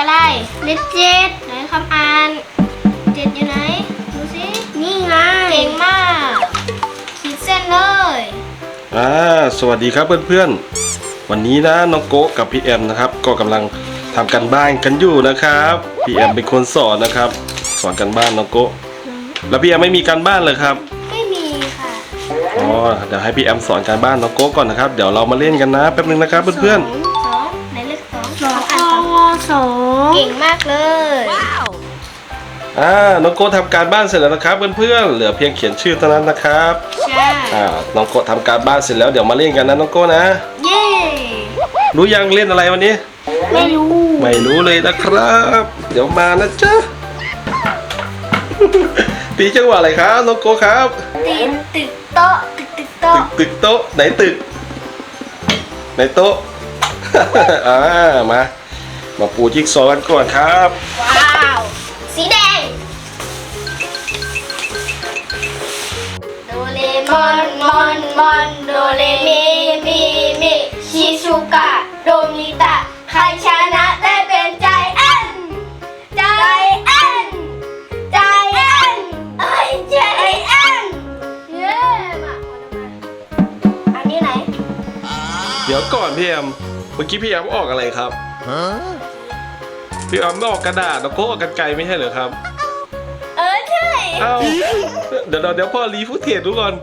อะไร เลขเจ็ดไหนคำอ่านเจ็ดอยู่ไหน ดูสิ นี่ไง เก่งมาก ขีดเส้นเลย อ่าสวัสดีครับเพื่อนๆ วันนี้นะน้องโกะกับพี่แอมนะครับ ก็กำลังทำกันบ้านกันอยู่นะครับ พี่แอมเป็นคนสอนนะครับ สอนกันบ้านน้องโกะแล้วพี่แอมไม่มีการบ้านเลยครับ ไม่มีค่ะอ๋อเดี๋ยวให้พี่แอมสอนการบ้านน้องโกะก่อนนะครับ เดี๋ยวเรามาเล่นกันนะแป๊บนึงนะครับเพื่อนส สองเก่งมากเลยๆอ่า น้องโกะทำการบ้านเสร็จแล้วนะครับเพื่อนๆ เหลือเพียงเขียนชื่อเท่านั้นนะครับใช่อ่า น้องโกะทำการบ้านเสร็จแล้วเดี๋ยวมาเล่นกันนะน้องโกะนะ เย้ รู้ยังเล่นอะไรวันนี้ ไม่รู้ ไม่รู้เลยนะครับ เดี๋ยวมานะจ๊ะ ตีจังหวะอะไรครับน้องโกครับตีนตึกโต๊ะตึกตึกโต๊ะตึกตึกโต๊ะไหนตึก ไหนโต๊ะ อ่า มา มาปูจิ๊กซอว์กันก่อนครับ ว้าว สีแดงโดเรมอนมอนมอนโดเรมีมีมีชิซุกะโดมิตะใครชนะได้เป็นใจแอนใจแอนใจแอนเอ้ยใจแอนเย้มาอันนี้ไหน เดี๋ยวก่อนพี่แอมเมื่อกี้พี่แอมออกอะไรครับ พี่แอมไม่ออกกระดาษน้องโกออกกันไกลไม่ใช่เหรอครับเออใช่เอ้าเดี๋ยวเดี๋ยวเดี๋ยวพ่อรีฟุตเทจดูก่อน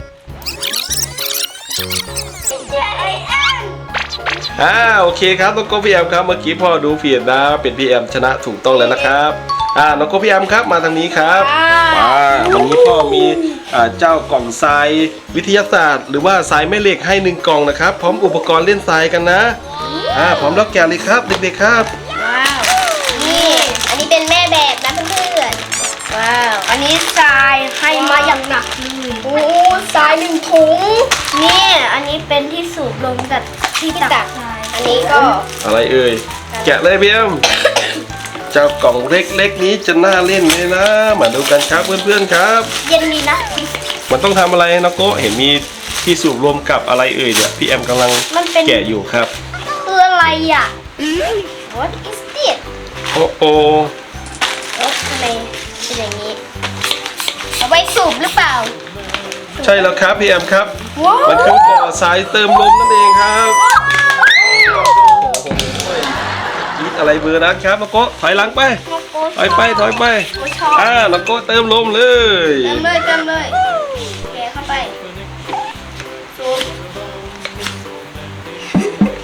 ใจแอนอ่าโอเคครับน้องโกพี่แอมครับเมื่อกี้พ่อดูเพียนนะเป็นพี่แอมชนะถูกต้องแล้วนะครับอ่าน้องโกพี่แอมครับมาทางนี้ครับอ่าวันนี้พ่อมีอ่าเจ้ากล่องทรายวิทยาศาสตร์ หรือว่าทรายแม่เหล็กให้หนึ่งกล่องนะครับ พร้อมอุปกรณ์เล่นทรายกันนะอ่าพร้อมแล้วแกะเลยครับเด็กๆครับว้าวนี่อั นนี้เป็นแม่แบบนะเพื่อนๆ ว้าว อันนี้ทรายให้มาอย่างหนักเลยโอ้ทรายหนึ่งถุง นี่อันนี้เป็นที่สูบลมกับที่ตักทรายอันนี้ก็อะไรเอ่ย แกะเลยพี่แอมเจ้ากล่องเล็กๆนี้จะน่าเล่นไหมนะ มาดูกันครับเพื่อนๆครับ เย็นดีนะ มันต้องทำอะไรน้องโกเห็นมีที่สูบลมกับอะไรเอ่ยเนี่ยพี่แอมกำลังมันเป็น แกะอยู่ครับ คืออะไรอะ What is this โอ้โอเอ๊ะทำไมเป็นอย่างนี้ เอาไว้สูบหรือเปล่าใช่แล้วครับพี่แอมครับ ว้าวมันคือบ่อทรายเติมลมนั่นเองครับยิดอะไรเบอร์นั้นครับน้องโกถอยหลังไป ถอยไปถอยไปชอบอ่าน้องโกเติมลมเลย เติมเลยเติมเลยแกะเข้าไป สูบ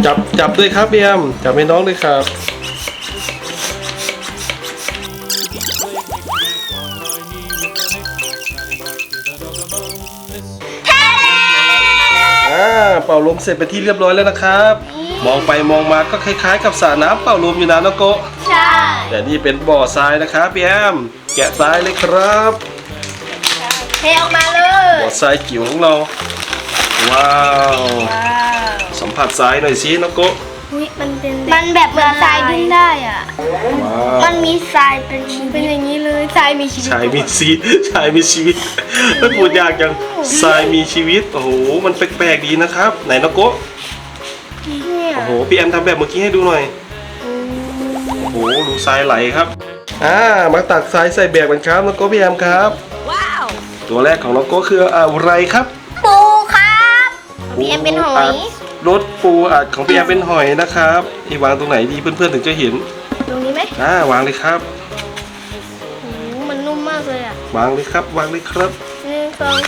จับจับด้วยครับพี่แอมจับให้น้องด้วยครับ ป่าลมเสร็จไปนที่เรียบร้อยแล้วนะครับ มองไปมองมาก็คล้ายๆ กับสระน้ำเป่าลมอยู่นะน้องโกใช่ แต่นี่เป็นบ่อทรายนะครับพี่แอมแกะทรายเลยครับเทออกมาเลย บ่อทรายจิ๋วของเรา ว้าว ว้าว สัมผัสทรายหน่อยสิน้องโก อุ้ยมันเป็นมันแบบเหมือนทรายดิ้นได้อะ ว้าวมันมีทรายเป็นชีวิตเป็นอย่างนี้เลยทรายมีชีวิตชายมีชีวิตชายมีชีวิตไม่พูดยากจังทรายมีชีวิต โอ้โห มันแปลกๆดีนะครับ ไหนน้องโกเนี่ยโอ้โห พี่แอมทำแบบเมื่อกี้ให้ดูหน่อย โอ้โห ดูทรายไหลครับ อ่า มาตักทรายใส่แบบกันครับน้องโกพี่แอมครับว้าวตัวแรกของน้องโกคืออะไรครับ ปูครับพี่เอ็มเป็นหอย รถปูอัดของพี่แอมเป็นหอยนะครับที่วางตรงไหนดีเพื่อนๆถึงจะเห็นตรงนี้ไหมอ่าวางเลยครับโอ้โหมันนุ่มมากเลยอะวางเลยครับ วางเลยครับหนึ่งสอง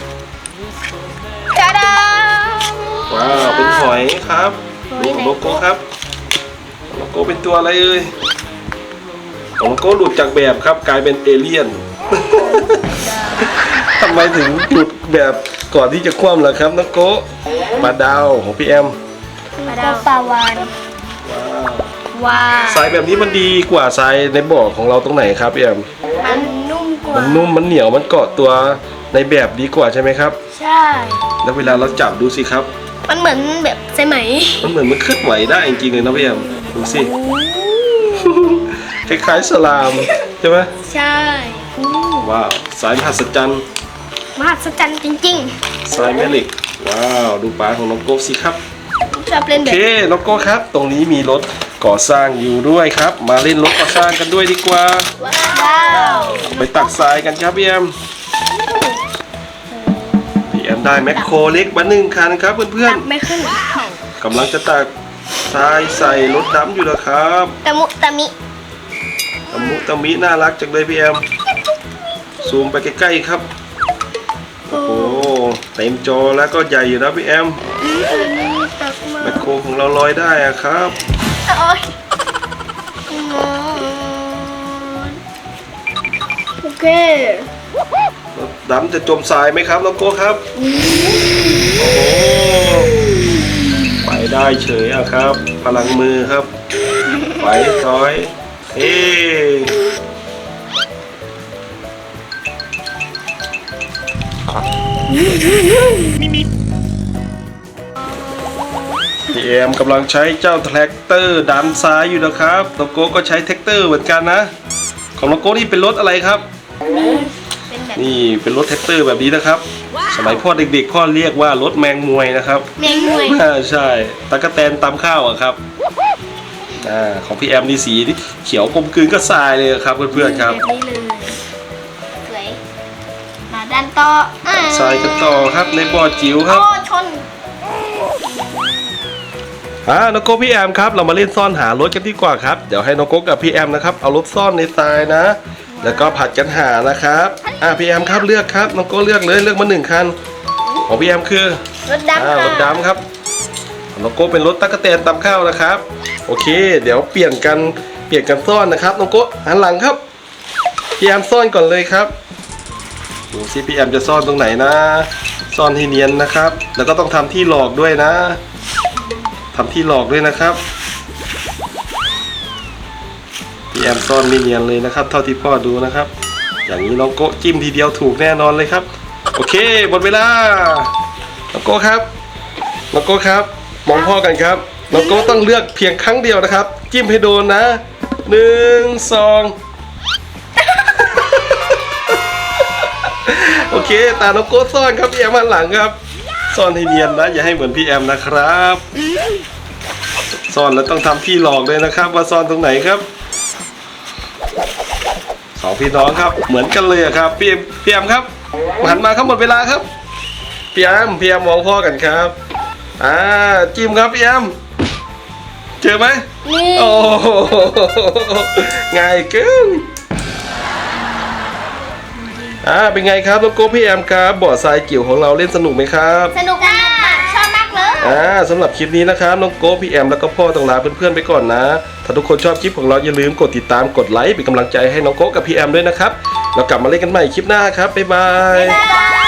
จ้าดาว้าวเป็นหอยครับหอยดูไหนโลโก้ครับโลโก้เป็นตัวอะไรเอ่ยของโลโก้หลุดจากแบบครับ กลายเป็นเอเลี่ยนทำไมถึงหลุดแบบก่อนที่จะคว่ำล่ะครับน้องโก้ปลาดาวของพี่แอม มาดาวปลาวานว้าวทรายแบบนี้มันดีกว่าทรายในบ่อของเราตรงไหนครับพี่แอมมันนุ่มกว่า มันนุ่มมันเหนียวมันเกาะตัวในแบบดีกว่าใช่ไหมครับ ใช่ แล้วเวลาเราจับดูสิครับ มันเหมือนแบบใช่ไหม มันเหมือนมันเคลื่อนไหวได้จริงๆเลยนะพี่แอมดูสิคล้ายๆสลามใช่ไหมใช่อู้ว้าวสายมหัศจรรย์มหัศจรรย์จริงสายแม่เหล็กว้าว ดูปลาของน้องโก้สิครับ ๆชอบเล่นโอแบเคบน้องโก้ครับ ตรงนี้มีรถก่อสร้างอยู่ด้วยครับ มาเล่นรถก่อสร้างกันด้วยดีกว่า ว้าวไปตักทรายกันครับพี่แอมพี่แอมได้แมคโครเล็กมาหนึ่งคันครับเพื่อนไม่ขึ้นๆกำลังจะตักทรายใส่รถดำอยู่นะครับตะมุตะมิตะมุตะมิน่ารักจังเลยพี่แอมซูมไปใกล้ๆครับโอ้โห เต็มจอแล้วก็ใหญ่อยู่นะพี่แอมตักมาแมคโครของเราลอยได้อะครับโอ้ยโอเครถดำจะจมทรายไหมครับน้องโก้ครับ โอ้โหไปได้เฉยอะครับ พลังมือครับ ไปถอย เฮ้พี่เอ็มกำลังใช้เจ้าแทรกเตอร์ดันซ้ายอยู่นะครับน้องโก้ก็ใช้แท็กเตอร์เหมือนกันนะ ของน้องโก้นี่เป็นรถอะไรครับเป็นแบบนี่เป็นรถแท็กเตอร์แบบนี้นะครับ สมัยพ่อเด็กๆพ่อเรียกว่ารถแมงมวยนะครับเมงมวยอ่าใช่ตะกะแตนตำข้าวอะครับอ่าของพี่แอมนี่สีที่เขียวกลมกลืนก็ทรายเลยครับเพื่อนๆครับ ด้านต่ออ่าทรายกันต่อครับในบ่อจิ๋วครับ โอ้ชน อ่าน้องโก้พี่แอมครับ เรามาเล่นซ่อนหารถกันดีกว่าครับ เดี๋ยวให้น้องโก้กับพี่แอมนะครับ เอารถซ่อนในทรายนะ แล้วก็ผัดกันหานะครับ อ่าพี่แอมครับเลือกครับ น้องโก้เลือกเลยเลือกมาหนึ่งคัน ของพี่แอมคือรถดำอ่ารถค่ะดำครับน้องโก้เป็นรถตั๊กแตนตำข้าวนะครับ โอเค เดี๋ยวเปลี่ยนกันเปลี่ยนกันซ่อนนะครับน้องโก้หันหลังครับ พี่แอมซ่อนก่อนเลยครับ ดูซิพี่แอมจะซ่อนตรงไหนนะ ซ่อนให้เนียนนะครับ แล้วก็ต้องทำที่หลอกด้วยนะทำที่หลอกด้วยนะครับพี่แอมซ่อนไม่เนียนเลยนะครับ เท่าที่พ่อดูนะครับ อย่างนี้น้องโกจิ้มทีเดียวถูกแน่นอนเลยครับ โอเคหมดเวลาน้องโกครับน้องโกครับมองพ่อกันครับน้องโกต้องเลือกเพียงครั้งเดียวนะครับ จิ้มให้โดนนะหนึ่งสอง โอเค ตาน้องโก้ซ่อนครับพี่แอมหันหลังครับ ซ่อนให้เนียนนะ อย่าให้เหมือนพี่แอมนะครับ ซ่อนแล้วต้องทำที่หลอกเลยนะครับ ว่าซ่อนตรงไหนครับสองพี่น้องครับ เหมือนกันเลยอะครับพี่พี่แอมครับหันมาครับหมดเวลาครับพี่แอมพี่แอมมองพ่อกันครับอ่าจิ้มครับพี่แอมเจอไหมนี่โอ้โหง่ายเกิน อ่าเป็นไงครับน้องโก้พี่แอมครับบ่อทรายจิ๋วของเราเล่นสนุกไหมครับสนุกมากชอบมากเลยอ่าสำหรับคลิปนี้นะครับน้องโก้พี่แอมแล้วก็พ่อต้องลาเพื่อนๆไปก่อนนะ ถ้าทุกคนชอบคลิปของเราอย่าลืมกดติดตามกดไลค์เป็นกำลังใจให้น้องโก้กับพี่แอมด้วยนะครับ เรากลับมาเล่นกันใหม่คลิปหน้าครับบ๊ายบาย บ๊ายบาย